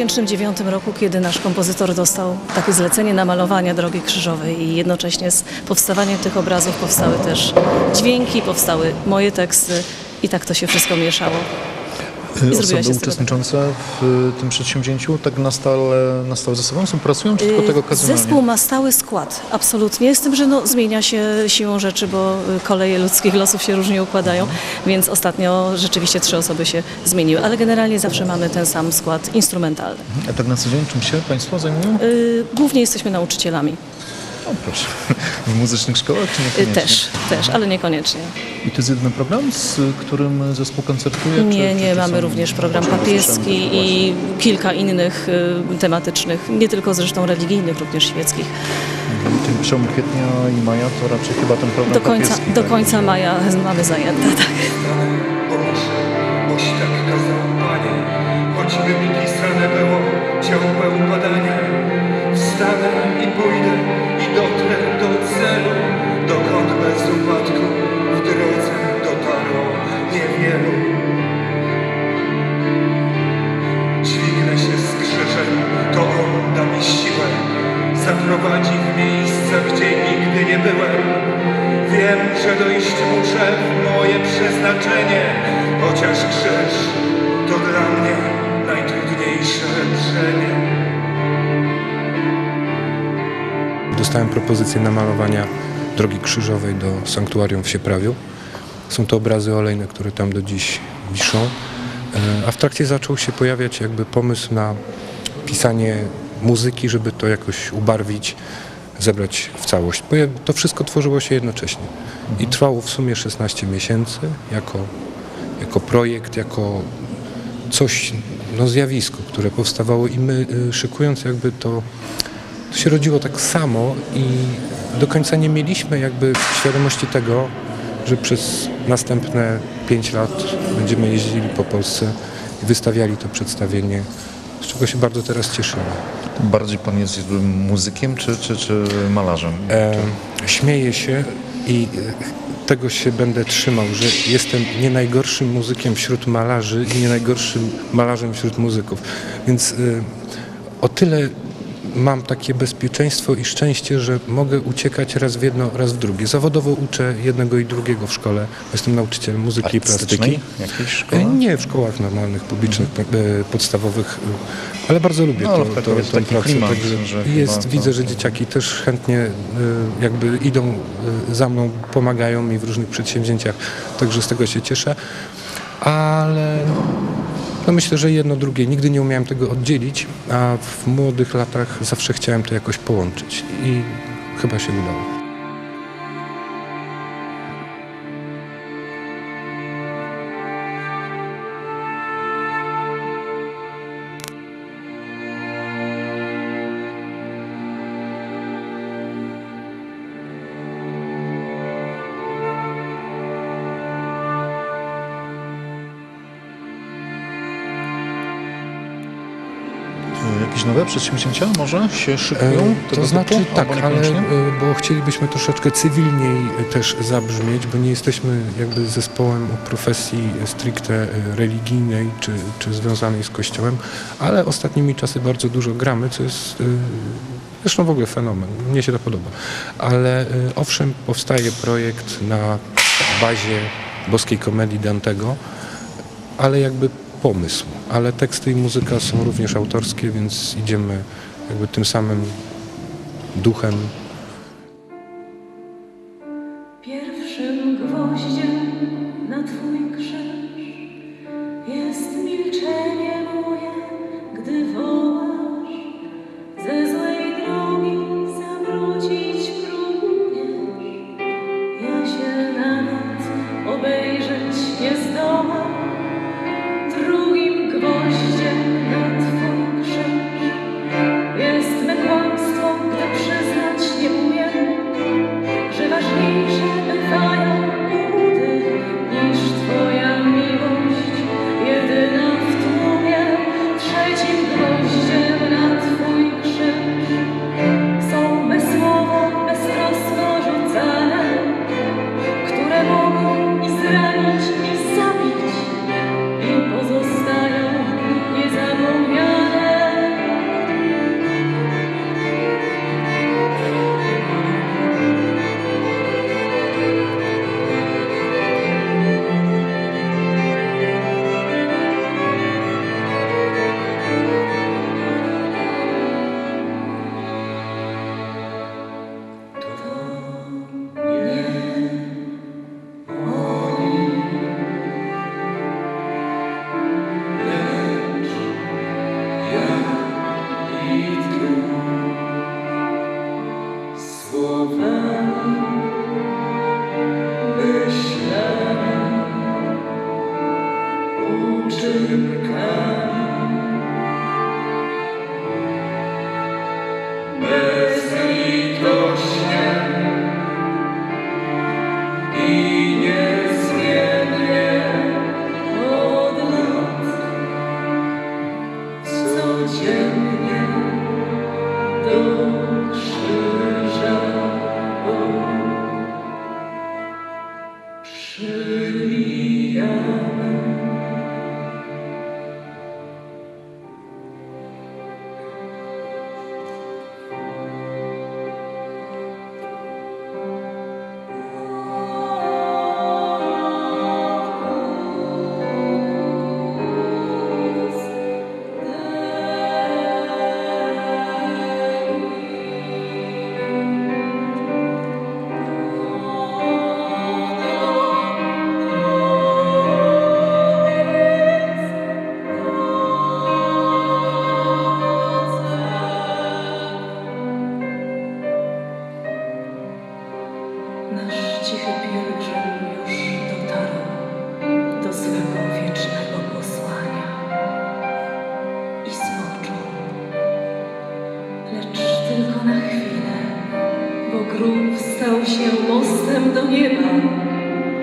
2009 roku, kiedy nasz kompozytor dostał takie zlecenie namalowania Drogi Krzyżowej i jednocześnie z powstawaniem tych obrazów powstały też dźwięki, powstały moje teksty i tak to się wszystko mieszało. Zrobiła Osoby uczestniczące w y, tym przedsięwzięciu tak na stałe, na stałe ze sobą są, pracują, czy tylko tego okazjonalnie? Y, Zespół ma stały skład, absolutnie. Z tym, że no, zmienia się siłą rzeczy, bo y, koleje ludzkich losów się różnie układają, więc ostatnio rzeczywiście trzy osoby się zmieniły, ale generalnie zawsze mamy ten sam skład instrumentalny. A tak na co dzień czym się Państwo zajmują? Y, Głównie jesteśmy nauczycielami. O, proszę. W muzycznych szkołach, czy Y, niekoniecznie? Też, też, ale niekoniecznie. I to jest jeden program, z którym zespół koncertuje? Nie, czy, nie, czy mamy są- również program papieski i kilka innych y, tematycznych, nie tylko zresztą religijnych, również świeckich. Czyli przełom kwietnia i maja to raczej chyba ten program Do końca, papieski, do tak? końca maja mamy zajęte, tak. Boś tak kazał Panie, choćby mi pisane było ciągłe upadanie. Wstanę i pójdę i Dostałem propozycję namalowania Drogi Krzyżowej do sanktuarium w Sieprawiu. Są to obrazy olejne, które tam do dziś wiszą. E, A w trakcie zaczął się pojawiać jakby pomysł na pisanie muzyki, żeby to jakoś ubarwić, zebrać w całość. To wszystko tworzyło się jednocześnie. I trwało w sumie 16 miesięcy jako, jako projekt, jako coś, no zjawisko, które powstawało i my y, szykując jakby to, to się rodziło tak samo i do końca nie mieliśmy jakby świadomości tego, że przez następne pięć lat będziemy jeździli po Polsce i wystawiali to przedstawienie, z czego się bardzo teraz cieszymy. Bardziej Pan jest muzykiem, czy, czy, czy malarzem? E, śmieję się i tego się będę trzymał, że jestem nie najgorszym muzykiem wśród malarzy i nie najgorszym malarzem wśród muzyków. Więc e, o tyle mam takie bezpieczeństwo i szczęście, że mogę uciekać raz w jedno, raz w drugie. Zawodowo uczę jednego i drugiego w szkole. Jestem nauczycielem muzyki i plastyki. E? Nie w szkołach normalnych, publicznych, e, podstawowych, e, ale bardzo lubię No, to, to, to tę taki pracę. klimat, że jest, to- widzę, że dzieciaki też chętnie jakby idą za mną, pomagają mi w różnych przedsięwzięciach, także z tego się cieszę. Ale no myślę, że jedno drugie. Nigdy nie umiałem tego oddzielić, a w młodych latach zawsze chciałem to jakoś połączyć i chyba się udało. Jakieś nowe przedsięwzięcia może się szykują? E, tego To znaczy typu? tak, ale e, bo chcielibyśmy troszeczkę cywilniej e, też zabrzmieć, bo nie jesteśmy jakby zespołem o profesji stricte e, religijnej czy, czy związanej z kościołem, ale ostatnimi czasy bardzo dużo gramy, co jest e, zresztą w ogóle fenomen, mnie się to podoba. Ale e, owszem, powstaje projekt na bazie boskiej komedii Dantego, ale jakby pomysł, ale teksty i muzyka są również autorskie, więc idziemy jakby tym samym duchem. Cichy pielgrzym już dotarł do swego wiecznego posłania i spoczął. Lecz tylko na chwilę, bo grób stał się mostem do nieba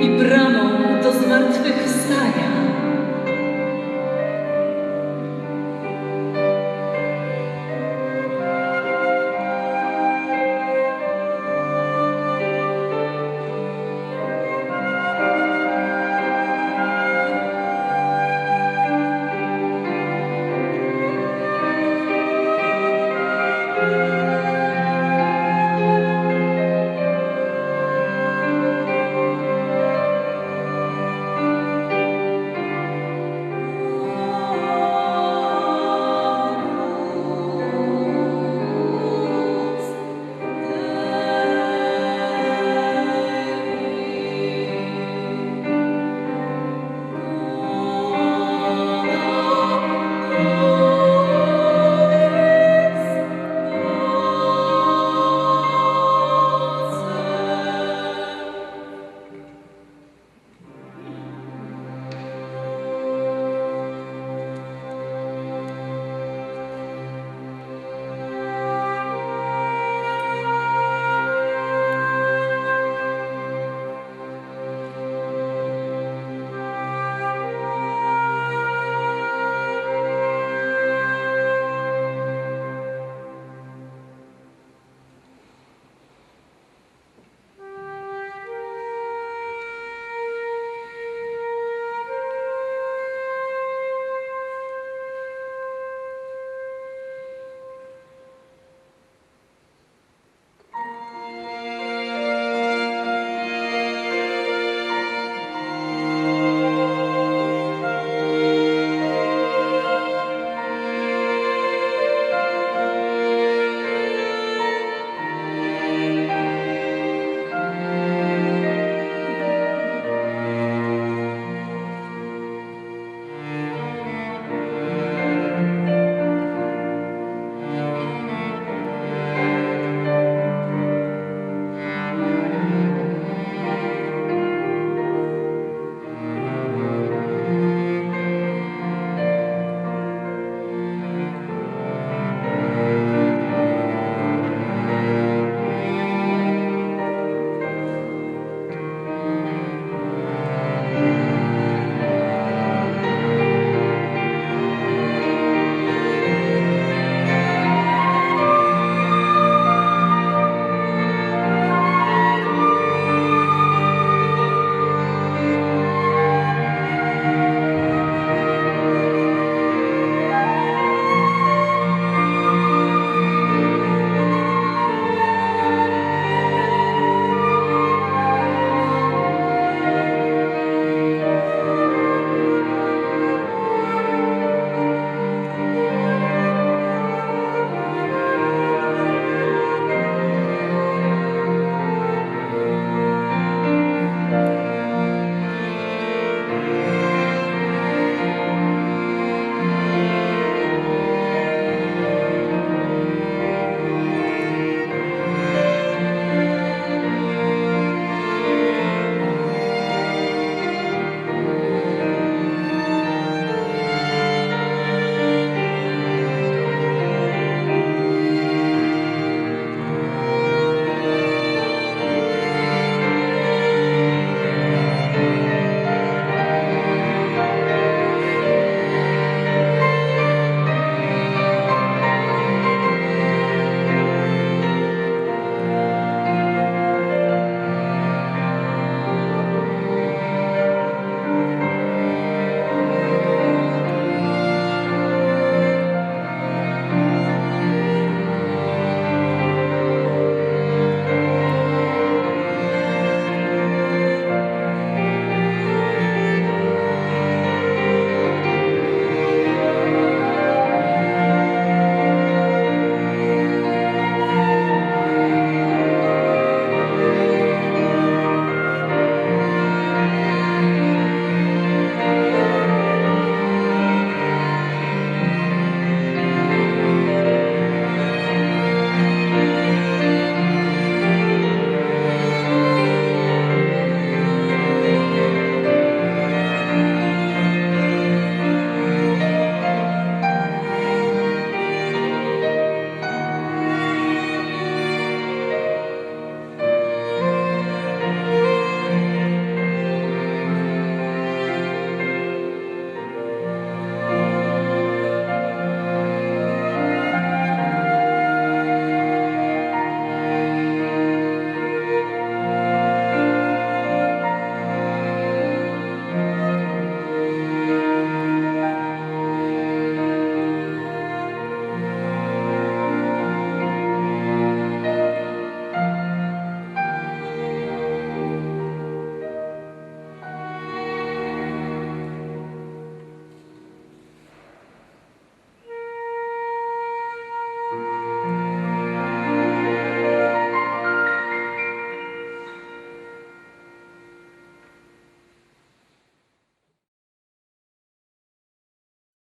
i bramą do zmartwychwstania.